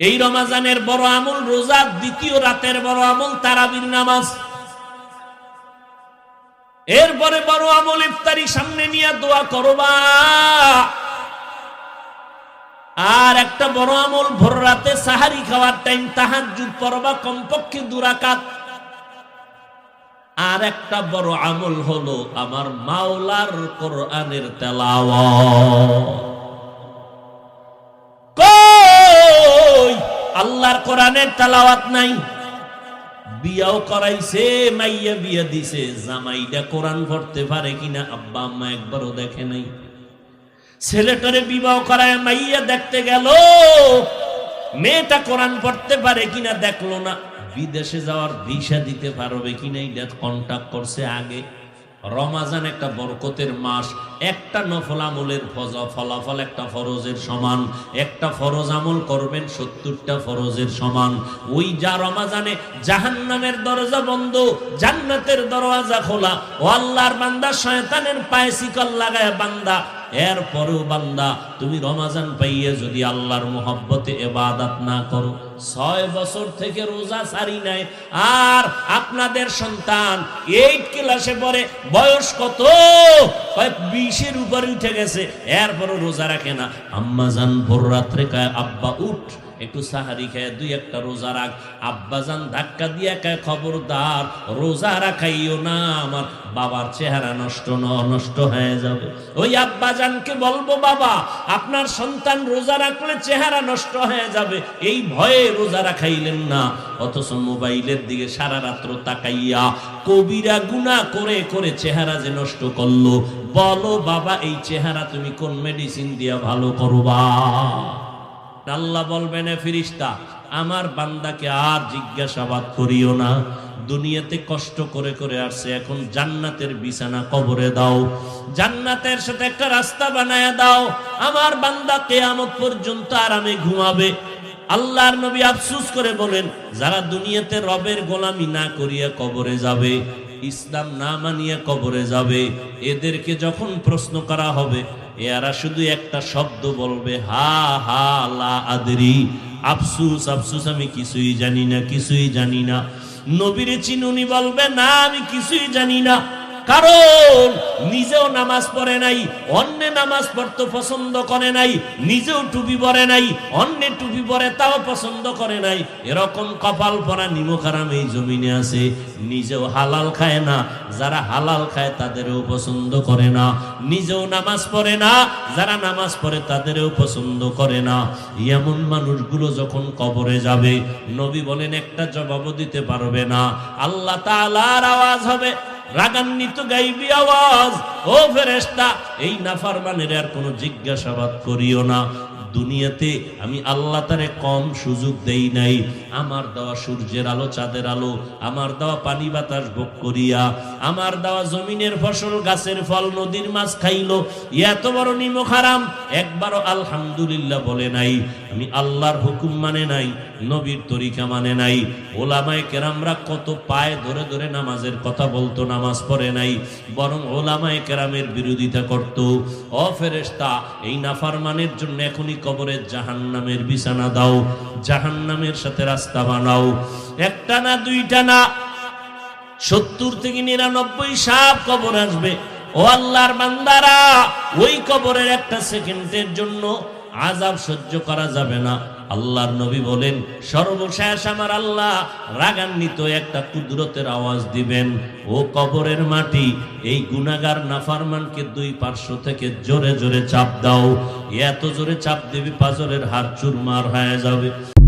এই রমাজানের বড় আমল, রোজা দ্বিতীয় রাতের বড় আমল, তারাবির নামাজ। এরপরে বড় আমল, ইফতারি সামনে নিয়ে দোয়া করবা। আর একটা বড় আমল, ভোর রাতে সাহারি খাওয়ার টাইম তাহার যুগ পড়বা কমপক্ষে দুরাকাত আর একটা বড় আমল হলো আমার মাওলার কোরআনের তেলাওয়াত। আল্লাহর কোরআনের তেলাওয়াত নাই। বিয়াও করাইছে, মাইয়া বিয়া দিছে। জামাইটা কোরআন পড়তে পারে কিনা আব্বা আম্মা একবারও দেখে নাই। ছেলেটারে বিবাহ করায় মাইয়া দেখতে গেল, মেয়েটা কোরআন পড়তে পারে কিনা দেখল না। বিদেশে যাওয়ার ভিসা দিতে পারবে কিনা এটা কন্টাক্ট করছে আগে। রমাজান একটা বরকতের মাস, একটা নফল আমলের ফলাফল একটা ফরজের সমান, একটা ফরজ আমল করবেন সত্তরটা ফরজের সমান। ওই যা রমাজানে জাহান্নানের দরজা বন্ধ, জান্নাতের দরওয়াজা খোলা, ও আল্লাহর বান্দা শয়তানের পায়ে শিকল লাগায় বান্দা এরপরেও বান্দা, তুমি রমাজান পাইয়ে যদি আল্লাহর মোহব্বতে এবাদাত না করো, ছয় বছর থেকে রোজা সারি নাই, আর আপনাদের সন্তান এইট ক্লাসে পরে বয়স কত? বিশের উপরে উঠে গেছে, এরপরও রোজা রাখে না। আম্মা জান ভোর রাত্রে কয়, আব্বা, উঠ। একটু সাহারি খেয়ে দুই একটা রোজা রাখ। আব্বাজান ধাক্কা দিয়ে কায়, খবরদার, রোজা রাখাইও না, আমার বাবার চেহারা নষ্ট ন, নষ্ট হয়ে যাবে। ওই আব্বাজানকে বলব, বাবা, আপনার সন্তান রোজা রাখলে চেহারা নষ্ট হয়ে যাবে। এই ভয়ে রোজা রাখাইলেন না, অথচ মোবাইলের দিকে সারা রাত্র তাকাইয়া কবিরা গুণা করে করে চেহারা যে নষ্ট করল। বলো, বাবা, এই চেহারা তুমি কোন মেডিসিন দিয়া ভালো করবা? আল্লাহ বলবেন ফিরিস্তা, আমার বান্দাকে আর জিজ্ঞাসাবাদ করিও না। দুনিয়াতে কষ্ট করে করে আসছে, এখন জান্নাতের বিছানা কবরে দাও। জান্নাতের সাথে একটা রাস্তা বানায় দাও। আমার বান্দা কেয়ামত পর্যন্ত আরামে ঘুমাবে। আল্লাহর নবী আফসুস করে বলেন, যারা দুনিয়াতে রবের গোলামি না করিয়া কবরে যাবে, ইসলাম না মানিয়া কবরে যাবে, এদেরকে যখন প্রশ্ন করা হবে এরা শুধু একটা শব্দ বলবে, হা হা, লা, আদরি। আফসুস আফসুস, আমি কিছুই জানি না, কিছুই জানি না। নবীর চিনুনি বলবে, না, আমি কিছুই জানি না। কারণ নিজেও নামাজ পড়ে নাই, অন্য নামাজ পড়তে পছন্দ করে নাই, নিজেও টুপি পরে নাই, অন্য টুপি পরে তাও পছন্দ করে নাই। এরকম কপাল পরা নিমখারাম এই জমিনে আছে, নিজেও হালাল খায় না, যারা হালাল খায় তাদেরও পছন্দ করে না। নিজেও নামাজ পড়ে না, যারা নামাজ পড়ে তাদেরও পছন্দ করে না। এমন মানুষগুলো যখন কবরে যাবে, নবী বলেন, একটা জবাবও দিতে পারবে না। আল্লাহ তাআলার আওয়াজ হবে। রাগান্বিত গাইবি আওয়াজ। ও ফেরেশতা এই নাফরমানের আর কোনো জিজ্ঞাসাবাদ করিও না। দুনিয়াতে আমি আল্লাহ তারে কম সুযোগ দেই নাই। আমার দেওয়া সূর্যের আলো, চাঁদের আলো, আমার দেওয়া পানি বাতাস ভোগ করিয়া, আমার দেওয়া জমিনের ফসল, গাছের ফল, নদীর মাছ খাইলো। এত বড় নিমক একবারও আলহামদুলিল্লাহ বলে নাই। আমি আল্লাহর হুকুম মানে নাই, নবীর তরিকা মানে নাই। ওলামায় কেরামরা কত পায়ে ধরে ধরে নামাজের কথা বলতো, নামাজ পড়ে নাই। বরং ওলামায় কেরামের বিরোধিতা করত। ও ফেরেশতা, এই নাফারমানের জন্য এখনই কবরে জাহান নামের বিছানা দাও জাহান নামের সাথে রাস্তা বানাও। একটা না দুইটা না, সত্তর থেকে নিরানব্বই সাপ কবর আসবে। ও আল্লাহর বান্দারা, ওই কবরের একটা সেকেন্ডের জন্য আজাব সহ্য করা যাবে না। আল্লাহর নবী বলেন, সর্বশেষ আমার আল্লাহ রাগান্বিত একটা কুদরতের আওয়াজ দিবেন। ও কবরের মাটি, এই গুনাগার নাফারমানকে দুই পার্শ্ব থেকে জোরে জোরে চাপ দাও। এত জোরে চাপ দিবি পাজরের হাড় চুরমার হয়ে যাবে।